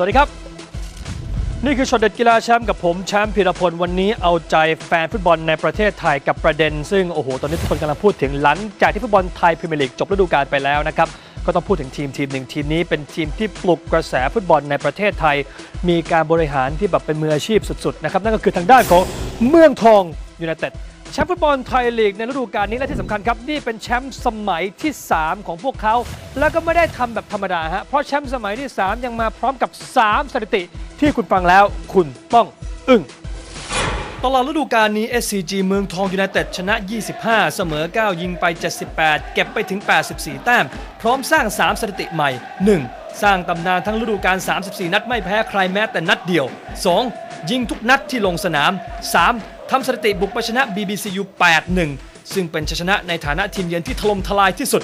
สวัสดีครับ นี่คือช็อตเด็ดกีฬาแชมป์กับผมแชมป์พีรพล วันนี้เอาใจแฟนฟุตบอลในประเทศไทยกับประเด็น ซึ่งโอ้โหตอนนี้ทุกคนกำลังพูดถึงหลังจากที่ฟุตบอลไทยพรีเมียร์ลีกจบฤดูกาลไปแล้วนะครับก็ต้องพูดถึงทีมทีมหนึ่งทีมนี้เป็นทีมที่ปลุกกระแสฟุตบอลในประเทศไทย มีการบริหารที่แบบเป็นมืออาชีพสุดๆนะครับนั่นก็คือทางด้านของเมืองทองยูไนเต็ด แชมป์ฟุตบอลไทยลีกในฤดูกาลนี้และที่สำคัญครับ นี่เป็นแชมป์สมัยที่ 3 ของพวกเขา แล้วก็ไม่ได้ทำแบบธรรมดาฮะเพราะแชมป์สมัยที่ 3 ยังมาพร้อมกับ 3 สถิติที่คุณฟังแล้วคุณต้องอึ้งตลอดฤดูกาลนี้ SCG เมืองทองยูไนเต็ดชนะ 25 เสมอ 9 ยิงไป 78 เก็บไปถึง 84 แต้ม พร้อมสร้าง 3 สถิติใหม่ 1. สร้างตำนานทั้งฤดูกาล 34 นัดไม่แพ้ใครแม้แต่นัดเดียว 2. ยิงทุกนัดที่ลงสนาม 3. ทำสถิติบุกไปชนะ BBCU 8-1 ซึ่งเป็นชัยชนะในฐานะทีมเยือนที่ถล่มทลายที่สุด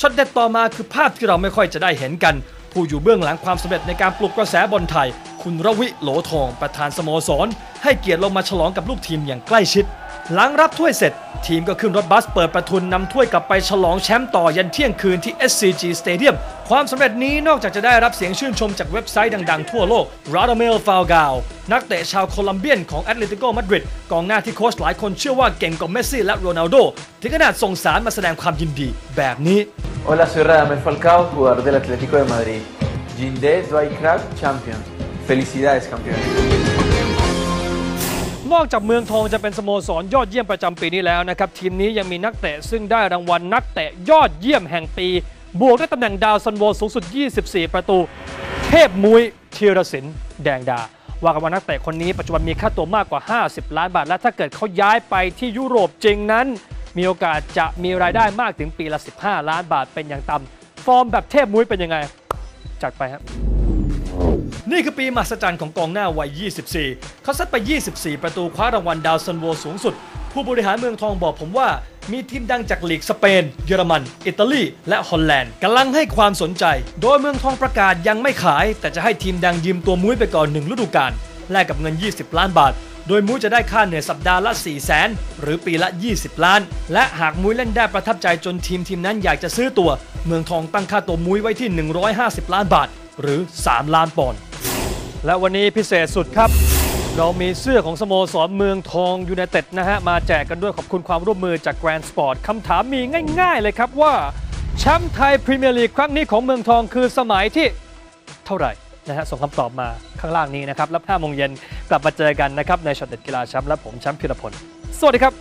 ช็อตเด็ดต่อมาคือภาพที่เราไม่ค่อยจะได้เห็นกัน ผู้อยู่เบื้องหลังความสำเร็จในการปลุกกระแสบอลไทย คุณรวิโหลทองประธานสโมสร ให้เกียรติลงมาฉลองกับลูกทีมอย่างใกล้ชิด หลังรับถ้วยเสร็จ ทีมก็ขึ้นรถบัสเปิดประทุนนำถ้วยกลับไปฉลองแชมป์ต่อยันเที่ยงคืนที่ SCG Stadium ความสำเร็จนี้นอกจากจะได้รับเสียงชื่นชมจากเว็บไซต์ดังๆทั่วโลก r a d a m e l Falcao นักเตะชาวโคลัมเบียนของ Atletico Madrid กองหน้าที่โค้ชหลายคนเชื่อว่าเก่งกว่าเมสซี่และโรนัลโดถึงขนาดส่งสารมาแสดงความยินดีแบบนี้ Hola, soy Radamel Falcao, jugador del Atlético de Madrid. Jinde Dwight Crack, champion. Felicidades, campeón. นอกจากเมืองทองจะเป็นสโมสรยอดเยี่ยมประจำปีนี้แล้วนะครับ ทีมนี้ยังมีนักเตะซึ่งได้รางวัลนักเตะยอดเยี่ยมแห่งปี บวกด้วยตำแหน่งดาวซันโวสูงสุด 24 ประตู เทพมุ้ยธีรศิลป์แดงดา ว่ากันว่านักเตะคนนี้ปัจจุบันมีค่าตัวมากกว่า 50 ล้านบาท และถ้าเกิดเขาย้ายไปที่ยุโรปจริงนั้น มีโอกาสจะมีรายได้มากถึงปีละ 15 ล้านบาทเป็นอย่างต่ำฟอร์มแบบเทพมุ้ยเป็นยังไง จัดไปครับ นี่คือปีมหัศจรรย์ของกองหน้าวัย 24 เขาซัดไป 24 ประตูคว้ารางวัลดาวซันโวสูงสุด ผู้บริหารเมืองทองบอกผมว่า มีทีมดังจากลีกสเปน เยอรมัน อิตาลี และฮอลแลนด์กำลังให้ความสนใจ โดยเมืองทองประกาศยังไม่ขาย แต่จะให้ทีมดังยืมตัวมุ้ยไปก่อนหนึ่งฤดูกาลแลกกับเงิน 20 ล้านบาท โดยมุ้ยจะได้ค่าเหนื่อยสัปดาห์ละ 4 0 0 0 0 0หรือปีละ 20 ล้าน และหากมุ้ยเล่นได้ประทับใจจนทีมทีมนั้นอยากจะซื้อตัว เมืองทองตั้งค่าตัวมุ้ยไว้ที่ 150 ล้านบาท หรือ 3 ล้านปอนด์ และวันนี้พิเศษสุดครับ เรามีเสื้อของสโมสรเมืองทองยูไนเต็ดนะฮะ มาแจกกันด้วยขอบคุณความร่วมมือจากแกรนด์สปอร์ตคำถามมีง่าย ๆ เลยครับว่าแชมป์ไทยพรีเมียร์ลีกครั้งนี้ของเมืองทองคือสมัยที่เท่าไหร่นะฮะส่งคำตอบมาข้างล่างนี้นะครับ แล้ว5โมงเย็นกลับมาเจอกันนะครับในช็อตเด็ดกีฬาแชมป์และผมแชมป์พิรพลสวัสดีครับ